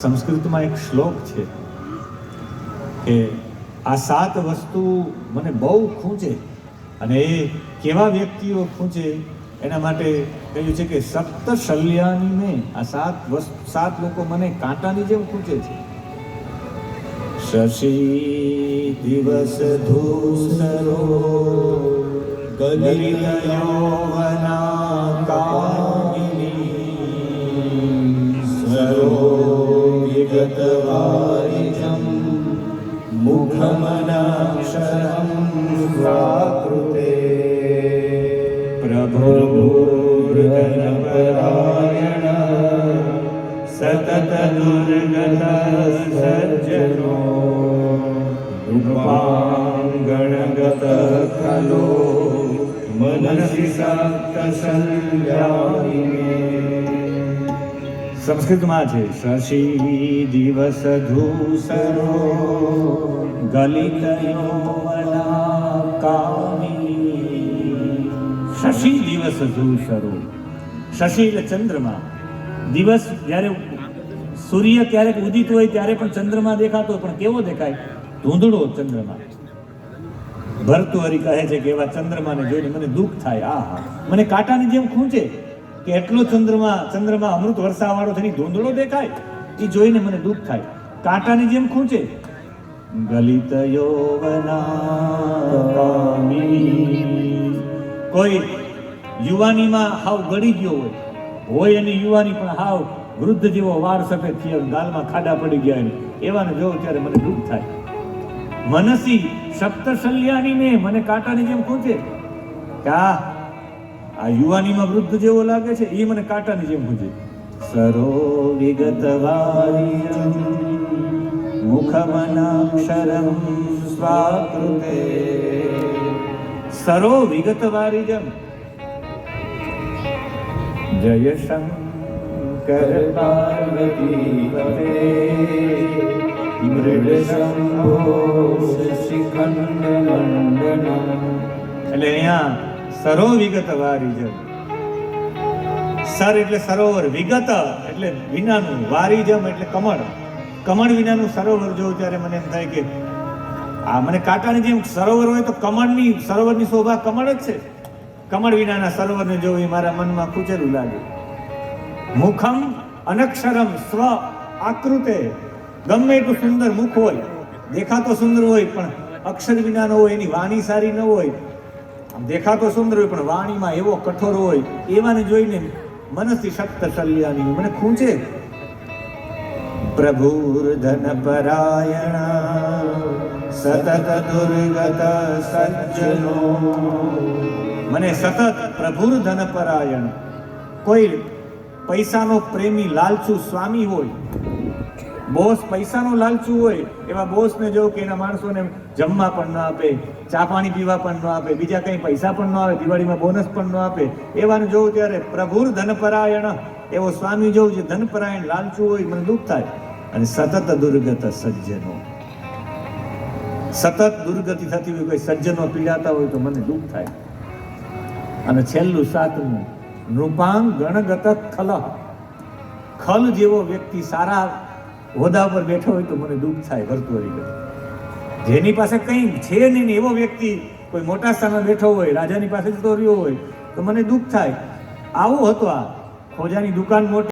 સંસ્કૃતમાં એક શ્લોક છે કે આ સાત વસ્તુ મને બહુ ખૂંચે અને એ કેવા વ્યક્તિઓ ખૂંચે એના માટે કહ્યું છે કે સપ્ત શલ્યાની મેં આ સાત વસ્તુ સાત લોકો મને કાંટાની જેમ ખૂંચે છે. શશી દિવસ ધૂસરો મુખમનાક્ષરમ સ્વાકૃતે પ્રભુર્ગનપરાયણ સતત દુર્ગત સજ્જનો રૂપાંગણગત ખલો મનસી સપ્ત સંસ્કૃતમાં છે, શશી દિવસ ધૂસરો ગલિત શશી દિવસ ધૂસરો. શશી એટલે ચંદ્રમા. દિવસ જ્યારે સૂર્ય ક્યારેક ઉદિત હોય ત્યારે પણ ચંદ્રમા દેખાતો પણ કેવો દેખાય? ધૂંધળો ચંદ્રમા. ભરતુહરી કહે છે કે એવા ચંદ્રમાને જોઈને મને દુઃખ થાય. આ મને કાંટાની જેમ ખૂંચે. કે એટલો ચંદ્રમા ચંદ્રમા અમૃત વર્ષાવાળો થઈને ધૂંધળો દેખાય? એ જોઈને મને દુઃખ થાય. કાંટાની જેમ ખૂંચે. ગલિત યૌવના કોઈ યુવાનીમાં હાવ ગળી ગયો હોય. હોય એની યુવાની પણ હાવ વૃદ્ધ જેવો વાળ સફેદ થયો ગાલમાં ખાડા પડી ગયા એવાને જોઉં ત્યારે મને દુઃખ થાય. મનસી સપ્તશલ્યાની મેં, મને કાંટાની જેમ ખૂંચે. કે આ યુવાનીમાં વૃદ્ધ જેવો લાગે છે એ મને કાંટાની જેમ ખૂંચે સરો વિગત વારિયમ મુખમનાક્ષરમ સ્વાકૃતે. સરો વિગત વારિજમ જય શંકર પાર્વતી મૃડ શંભો શશિખંડ એટલે અહીંયા સરો વિગત વારીજમ સર એટલે સરોવર વિગત, એટલે વિનાનું વારીજમ એટલે કમળ. કમળ વિનાનું સરોવર જોઉં ત્યારે મને એમ થાય કે આ મને કાંટાની જેમ સરોવર હોય તો કમળની, સરોવરની શોભા કમળ જ છે. કમળ વિનાના સરોવરને જોવું એ મારા મનમાં ખૂચેલું લાગે મુખમ અનક્ષરમ સ્વ આકૃતે. ગમે એટલું સુંદર મુખ હોય, દેખાતો સુંદર હોય, પણ અક્ષર વિનાનો હોય, એની વાણી સારી ન હોય દેખાતો સુંદર હોય, પણ વાણીમાં એવો કઠોર હોય, એવાને જોઈને મનસથી શક્ત શલ્યાની મને ખૂંચે પ્રભુર્ધન પરાયણ, સતત દુર્ગત સજ્જનો. મને સતત પ્રભુર ધન પરાયણ. કોઈ પૈસાનો પ્રેમી લાલચુ સ્વામી હોય બોસ પૈસાનો લાલચું હોય, એવા બોસને જો કે એના માણસોને જમવા પણ ન આપે, ચા પાણી પીવા પણ ન આપે, બીજા કંઈ પૈસા પણ ન આવે, દિવાળીમાં બોનસ પણ ન આપે, એવાને જોઉં ત્યારે પ્રભુર ધનપરાયણ, એવો સ્વામી જોઉં જે ધનપરાયણ લાલચું હોય, મને દુઃખ થાય. અને સતત દુર્ગત સજ્જનો. સતત દુર્ગતિ થતી હોય, કોઈ સજ્જનો પીડાતા હોય તો મને દુઃખ થાય. અને છેલ્લું સાતમું, નૃપાંગ ગણગત ખલ. ખલ જેવો વ્યક્તિ સારા હોદ્દા પર બેઠો હોય તો મને દુઃખ થાય ભરતુરી કરે જેની પાસે કંઈ છે નહીં એવો વ્યક્તિ કોઈ મોટા સ્થાને બેઠો હોય, રાજાની પાસે જતો રહ્યો હોય, તો મને દુઃખ થાય. આવું હતું આ ખોજાની દુકાન મોટી